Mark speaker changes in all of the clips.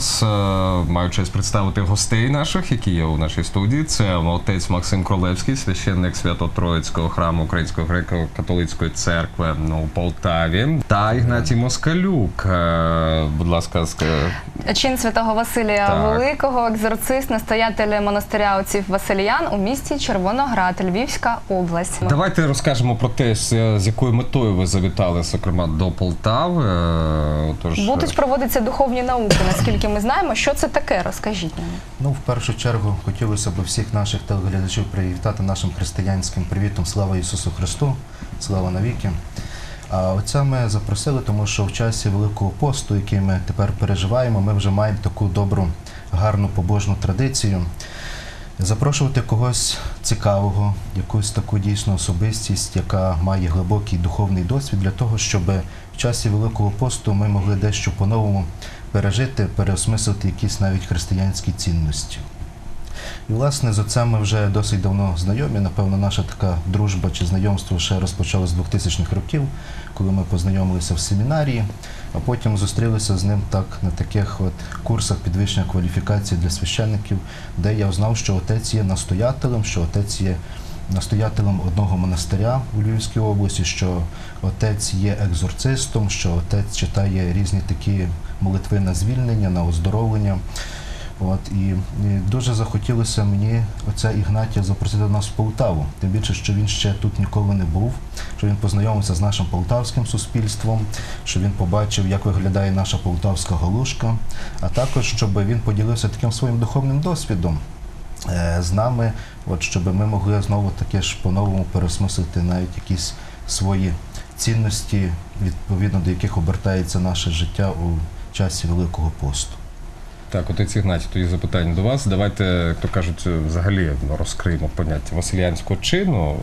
Speaker 1: Зараз е, маю честь представити гостей наших, які є у нашій студії. Це отець Максим Кролевський, священник Свято-Троїцького храму Української греко-католицької церкви ну, у Полтаві, та Ігнатій Москалюк. Е, будь ласка, ск-
Speaker 2: Чин святого Василія
Speaker 1: Так.
Speaker 2: Великого, екзорцист, настоятель монастиря отців Василіян у місті Червоноград, Львівська область.
Speaker 1: давайте розкажемо про те, з, якою метою ви завітали, зокрема, до Полтави. Е, Тож
Speaker 2: Будуть проводитися духовні науки, наскільки ми знаємо. Що це таке? Розкажіть нам.
Speaker 3: Ну, в першу чергу хотілося б всіх наших телеглядачів привітати нашим християнським привітом Слава Ісусу Христу, слава навіки. А отця ми запросили, тому що в часі Великого посту, який ми тепер переживаємо, ми вже маємо таку добру, гарну побожну традицію. Запрошувати когось цікавого, якусь таку дійсну особистість, яка має глибокий духовний досвід, для того, щоб в часі Великого посту ми могли дещо по-новому пережити, переосмислити якісь навіть християнські цінності. І, власне, з отцем ми вже досить давно знайомі. Напевно, наша така дружба чи знайомство ще розпочалося з 2000-х років, коли ми познайомилися в семінарії, а потім зустрілися з ним так на таких от курсах підвищення кваліфікації для священників, де я знав, що отець є настоятелем, що отець є настоятелем одного монастиря у Львівській області, що отець є екзорцистом, що отець читає різні такі молитви на звільнення, на оздоровлення. От і, дуже захотілося мені оця Ігнатія запросити до нас в Полтаву. Тим більше, що він ще тут ніколи не був, що він познайомився з нашим полтавським суспільством, що він побачив, як виглядає наша полтавська галушка, а також щоб він поділився таким своїм духовним досвідом з нами, от щоб ми могли знову таки ж по-новому переосмислити навіть якісь свої цінності, відповідно до яких обертається наше життя у часі Великого посту.
Speaker 1: Так, отець Ігнатій, тоді запитання до вас. Давайте, як то кажуть, взагалі ну, розкриємо поняття василянського чину.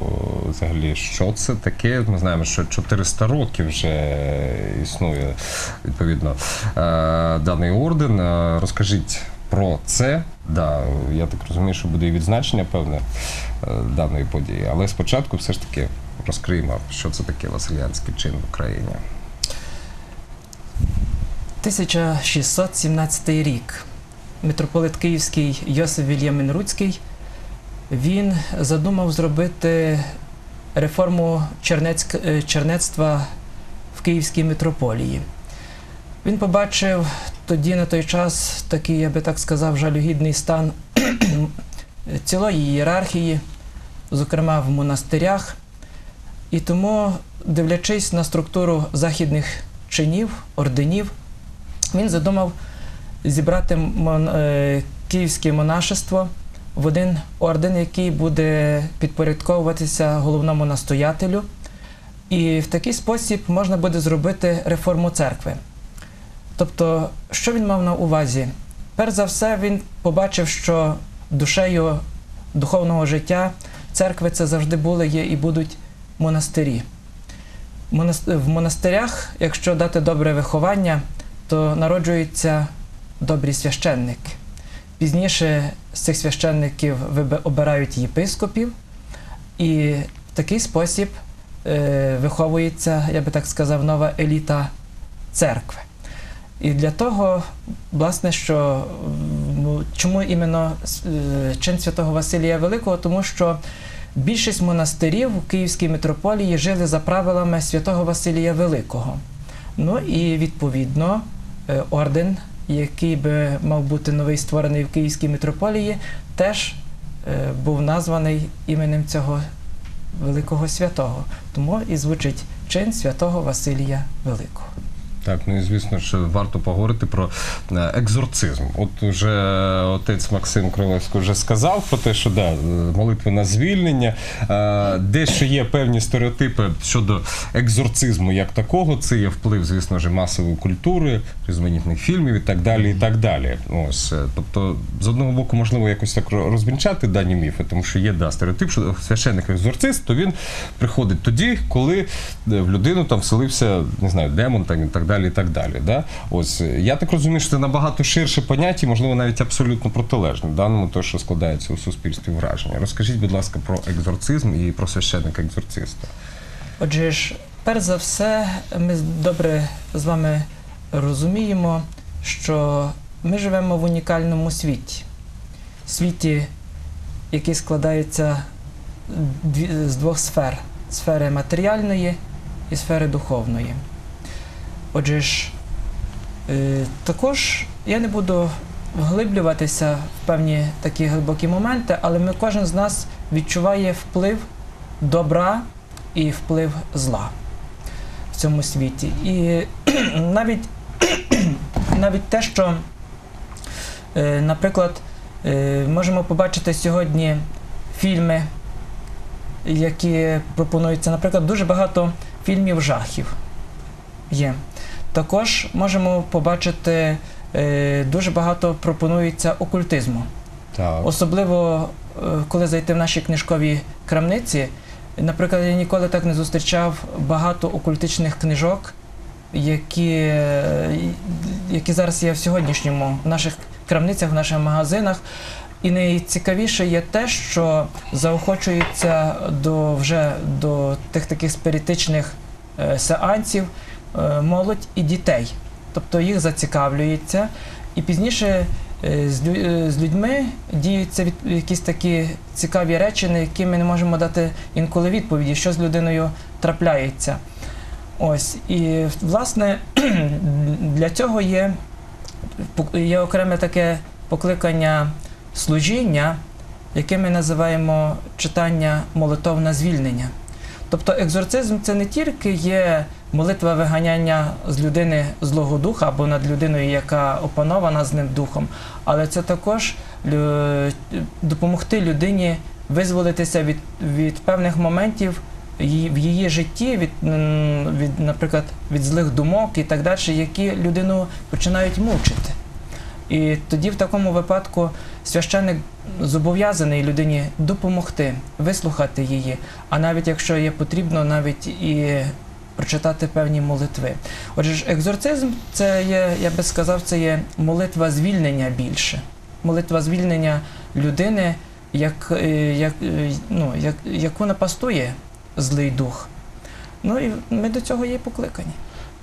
Speaker 1: Взагалі, що це таке? Ми знаємо, що 400 років вже існує відповідно е, даний орден. Е, Розкажіть про це. Да, я так розумію, що буде і відзначення певне е, даної події. Але спочатку все ж таки розкриємо, що це таке василянський чин в Україні.
Speaker 4: 1617 рік. Митрополит Київський Йосиф Вільямин Руцький він задумав зробити реформу чернецьк- е, чернецтва в Київській митрополії. Він побачив тоді на той час такий, я би так сказав, жалюгідний стан цілої ієрархії, зокрема в монастирях. І тому, дивлячись на структуру західних чинів, орденів, він задумав зібрати мон, е, київське монашество в один орден, який буде підпорядковуватися головному настоятелю. І в такий спосіб можна буде зробити реформу церкви. Тобто, що він мав на увазі? Перш за все, він побачив, що душею духовного життя церкви це завжди були, є і будуть монастирі. В монастирях, якщо дати добре виховання, то народжуються добрі священники. Пізніше з цих священників обирають єпископів, і в такий спосіб е, виховується, я би так сказав, нова еліта церкви. І для того, власне, що чому іменно е, чин святого Василія Великого? Тому що більшість монастирів у Київській митрополії жили за правилами святого Василія Великого. Ну і відповідно е, орден, який би мав бути новий створений в Київській митрополії, теж е, був названий іменем цього великого святого. Тому і звучить чин святого Василія Великого.
Speaker 1: Так, ну і звісно, що варто поговорити про е, екзорцизм. От уже отець Максим Крилевський вже сказав про те, що да, молитви на звільнення. Е, Дещо є певні стереотипи щодо екзорцизму як такого. Це є вплив, звісно ж, масової культури, різноманітних фільмів і так далі. і так далі. Ось, е, тобто, з одного боку, можливо, якось так розвінчати дані міфи, тому що є да, стереотип, що священник екзорцист, то він приходить тоді, коли в людину там вселився, не знаю, демон там, і так далі. І так далі. Да? Ось е, я так розумію, що це набагато ширше поняття, можливо, навіть абсолютно протилежне даному, то, що складається у суспільстві враження. Розкажіть, будь ласка, про екзорцизм і про священника екзорциста.
Speaker 4: Отже ж, перш за все, ми добре з вами розуміємо, що ми живемо в унікальному світі. Світі, який складається з двох сфер: сфери матеріальної і сфери духовної. Отже ж, е, також я не буду вглиблюватися в певні такі глибокі моменти, але ми, кожен з нас відчуває вплив добра і вплив зла в цьому світі. І навіть, навіть те, що, е, наприклад, е, можемо побачити сьогодні фільми, які пропонуються, наприклад, дуже багато фільмів жахів є. Також можемо побачити, е, дуже багато пропонується окультизму.
Speaker 1: Так.
Speaker 4: Особливо, е, коли зайти в наші книжкові крамниці. Наприклад, я ніколи так не зустрічав багато окультичних книжок, які, е, які зараз є в сьогоднішньому в наших крамницях, в наших магазинах. І найцікавіше є те, що заохочується до вже до тих таких спиритичних е, сеансів молодь і дітей. Тобто їх зацікавлюється. І пізніше е, е, з людьми діються якісь такі цікаві речі, на які ми не можемо дати інколи відповіді, що з людиною трапляється. Ось. І власне для цього є, є окреме таке покликання служіння, яке ми називаємо читання молитовне звільнення. Тобто екзорцизм це не тільки є молитва виганяння з людини злого духа або над людиною, яка опанована з ним духом, але це також допомогти людині визволитися від, від певних моментів в її житті, від, від, наприклад, від злих думок і так далі, які людину починають мучити. І тоді в такому випадку священник зобов'язаний людині допомогти, вислухати її, а навіть якщо є потрібно, навіть і прочитати певні молитви. Отже ж, екзорцизм це є, я би сказав, це є молитва звільнення більше. Молитва звільнення людини, як, е, як, е, ну, як, яку напастує злий дух. Ну і ми до цього є покликані.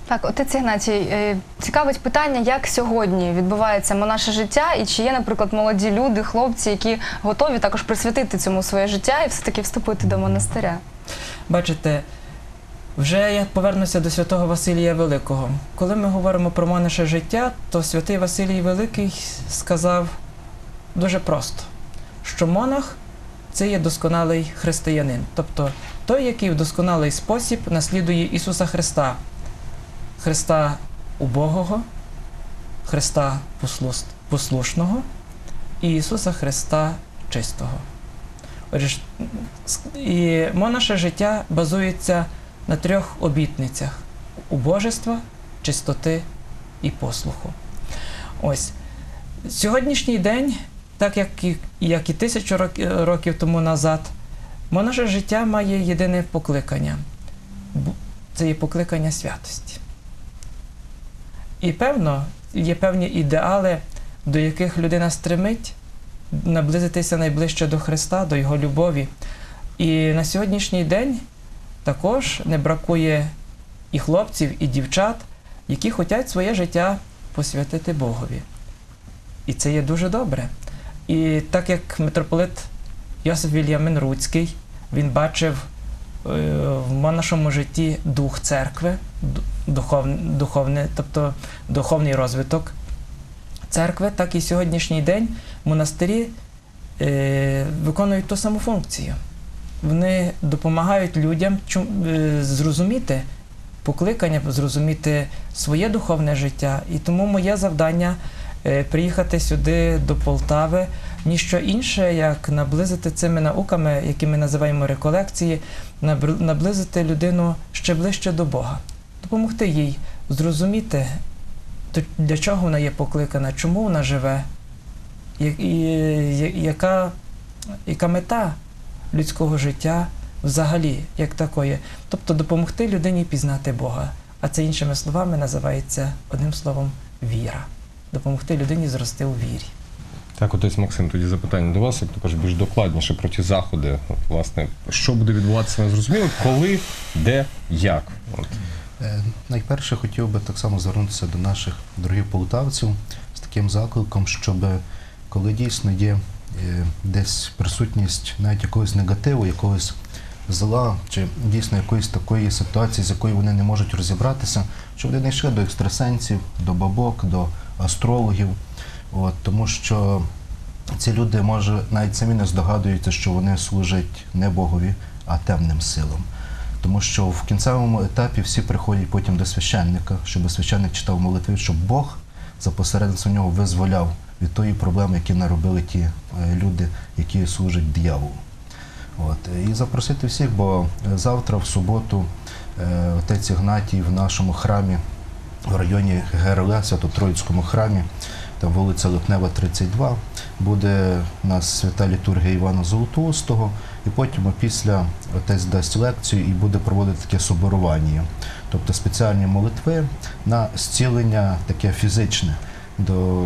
Speaker 2: Так, отець Ігнатій, е, цікавить питання, як сьогодні відбувається наше життя, і чи є, наприклад, молоді люди, хлопці, які готові також присвятити цьому своє життя і все-таки вступити до монастиря.
Speaker 4: Бачите, вже я повернуся до святого Василія Великого. Коли ми говоримо про монише життя, то святий Василій Великий сказав дуже просто, що монах це є досконалий християнин, тобто той, який в досконалий спосіб наслідує Ісуса Христа, Христа убогого, Христа послушного і Ісуса Христа чистого. Отже, і монаше життя базується на трьох обітницях: убожества, чистоти і послуху. Ось. Сьогоднішній день, так як і, як і тисячу років тому назад, монаше життя має єдине покликання. Це є покликання святості. І певно, є певні ідеали, до яких людина стремить наблизитися найближче до Христа, до Його любові. І на сьогоднішній день також не бракує і хлопців, і дівчат, які хочуть своє життя посвятити Богові. І це є дуже добре. І так як митрополит Йосиф Вільямин Руцький, він бачив е, в нашому житті дух церкви, ду- духовне, духовне, тобто духовний розвиток церкви, так і сьогоднішній день монастирі е, виконують ту саму функцію. Вони допомагають людям е, зрозуміти покликання, зрозуміти своє духовне життя. І тому моє завдання е, приїхати сюди до Полтави, ніщо інше, як наблизити цими науками, які ми називаємо реколекції, наблизити людину ще ближче до Бога, допомогти їй зрозуміти, для чого вона є покликана, чому вона живе, яка, яка мета людського життя взагалі, як такої. Тобто допомогти людині пізнати Бога. А це іншими словами називається одним словом віра. Допомогти людині зрости у вірі.
Speaker 1: Так, отець Максим, тоді запитання до вас, як також більш докладніше про ті заходи. От, власне, що буде відбуватися, ми зрозуміли, коли, де, як. От.
Speaker 3: Е, Найперше хотів би так само звернутися до наших дорогих полтавців з таким закликом, щоб коли дійсно є десь присутність навіть якогось негативу, якогось зла, чи дійсно якоїсь такої ситуації, з якою вони не можуть розібратися, щоб вони не йшли до екстрасенсів, до бабок, до астрологів. От, тому що ці люди, може, навіть самі не здогадуються, що вони служать не Богові, а темним силам. Тому що в кінцевому етапі всі приходять потім до священника, щоб священник читав молитви, щоб Бог за посередництвом нього визволяв від тої проблеми, які наробили ті е, люди, які служать дияволу. От. І запросити всіх, бо завтра, в суботу, е, отець Ігнатій в нашому храмі в районі ГРЛ, Свято-Троїцькому храмі, там вулиця Липнева, 32, буде у нас свята літургія Івана Золотоустого, і потім після отець дасть лекцію і буде проводити таке соборування, тобто спеціальні молитви на зцілення таке фізичне. До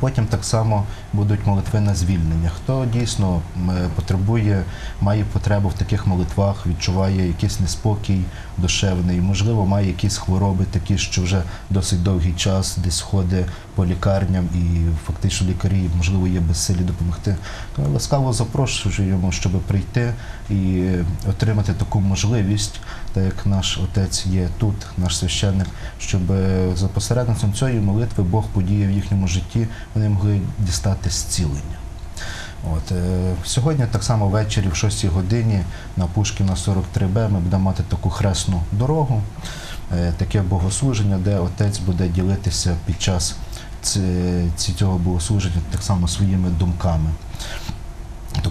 Speaker 3: Потім так само будуть молитви на звільнення. Хто дійсно е, потребує, має потребу в таких молитвах, відчуває якийсь неспокій душевний, можливо, має якісь хвороби, такі, що вже досить довгий час десь ходить по лікарням і фактично лікарі, можливо, є безсилі допомогти. То ми ласкаво запрошуємо, щоб прийти і е, отримати таку можливість, так як наш отець є тут, наш священник, щоб е, за посередництвом цієї молитви Бог подіяв в їхньому житті, вони могли дістати зцілення. От, е, сьогодні, так само ввечері, в 6 годині на Пушкіна 43Б ми будемо мати таку хресну дорогу, е, таке богослуження, де отець буде ділитися під час ці- цього богослуження так само своїми думками.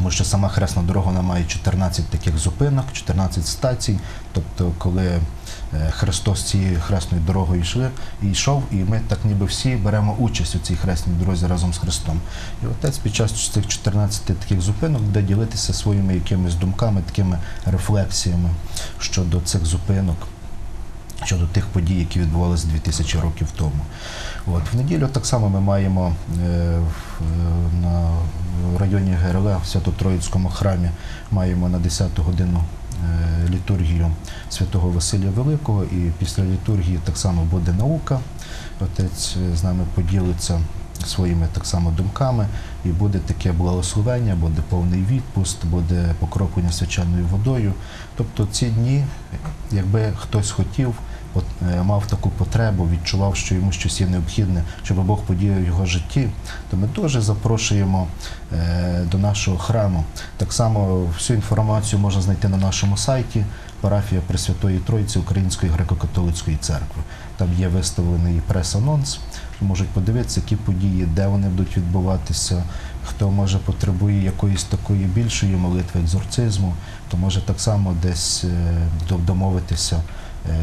Speaker 3: Тому що сама хресна дорога вона має 14 таких зупинок, 14 стацій. Тобто, коли е, Христос цією хресною дорогою йшли, і йшов, і ми так ніби всі беремо участь у цій хресній дорозі разом з Христом. І отець під час цих 14 таких зупинок буде ділитися своїми якимись думками, такими рефлексіями щодо цих зупинок. Щодо тих подій, які відбувалися 2000 років тому. От, в неділю так само ми маємо е, на районі ГРЛ в Свято-Троїцькому храмі маємо на 10 годину е, літургію святого Василія Великого, і після літургії так само буде наука. Отець е, з нами поділиться своїми так само думками, і буде таке благословення, буде повний відпуст, буде покроплення свяченою водою. Тобто ці дні, якби хтось хотів, е, мав таку потребу, відчував, що йому щось є необхідне, щоб Бог подіяв в його житті, то ми дуже запрошуємо е, до нашого храму. Так само всю інформацію можна знайти на нашому сайті парафія Пресвятої Тройці Української греко-католицької церкви. Там є виставлений прес-анонс. Можуть подивитися, які події, де вони будуть відбуватися. Хто може потребує якоїсь такої більшої молитви, екзорцизму, то може так само десь е, домовитися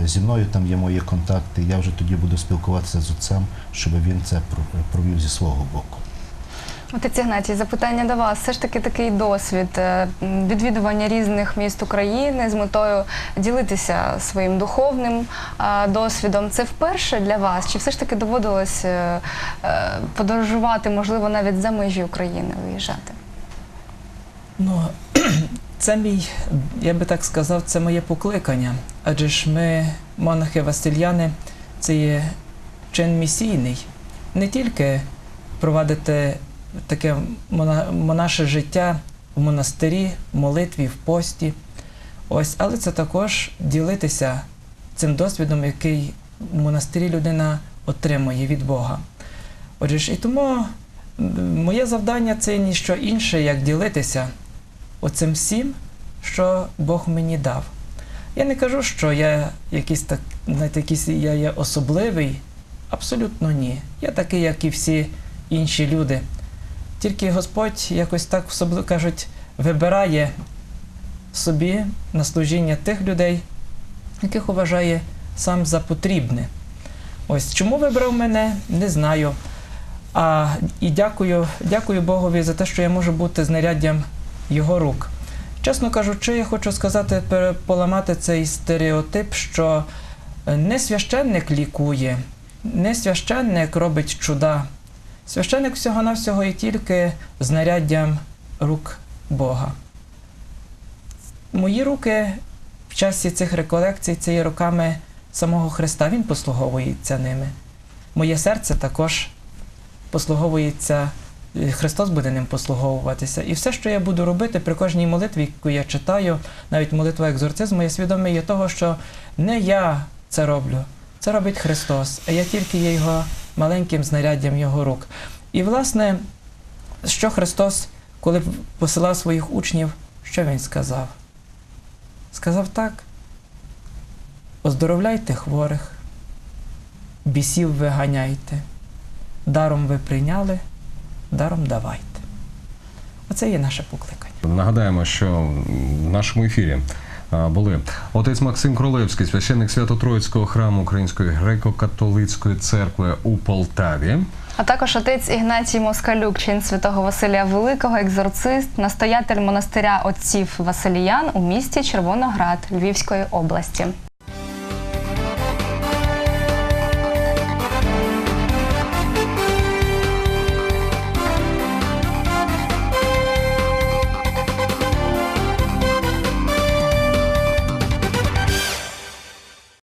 Speaker 3: зі мною. Там є мої контакти. Я вже тоді буду спілкуватися з отцем, щоб він це провів зі свого боку.
Speaker 2: Отець Ігнатій, запитання до вас. Все ж таки такий досвід е, відвідування різних міст України з метою ділитися своїм духовним е, досвідом. Це вперше для вас? Чи все ж таки доводилось е, е, подорожувати, можливо, навіть за межі України виїжджати?
Speaker 4: Ну, це мій, я би так сказав, це моє покликання. Адже ж ми, монахи Васильяни, це є чин місійний. Не тільки провадити таке мона- монаше життя в монастирі, в молитві, в пості. Ось, але це також ділитися цим досвідом, який в монастирі людина отримує від Бога. Отже ж, і тому моє завдання це ніщо інше, як ділитися оцим всім, що Бог мені дав. Я не кажу, що я якийсь так, якийсь я є особливий. Абсолютно ні. Я такий, як і всі інші люди. Тільки Господь якось так особливо кажуть, вибирає собі на служіння тих людей, яких вважає сам за потрібне. Ось чому вибрав мене, не знаю. А і дякую, дякую Богові за те, що я можу бути знаряддям його рук. Чесно кажучи, я хочу сказати, поламати цей стереотип, що е, не священник лікує, не священник робить чуда. Священник всього-навсього і тільки знаряддям рук Бога. Мої руки в часі цих реколекцій це є руками самого Христа. Він послуговується ними. Моє серце також послуговується, Христос буде ним послуговуватися. І все, що я буду робити при кожній молитві, яку я читаю, навіть молитва екзорцизму, я свідомий є того, що не я це роблю, це робить Христос, а я тільки є його маленьким знаряддям його рук. І, власне, що Христос, коли посилав своїх учнів, що Він сказав? Сказав так: оздоровляйте хворих, бісів виганяйте, даром ви прийняли, даром давайте. Оце є наше покликання.
Speaker 1: Нагадаємо, що в нашому ефірі були отець Максим Кролевський, священник Свято-Троїцького храму Української греко-католицької церкви у Полтаві.
Speaker 2: А також отець Ігнатій Москалюк, чин святого Василія Великого, екзорцист, настоятель монастиря отців Василіян у місті Червоноград Львівської області.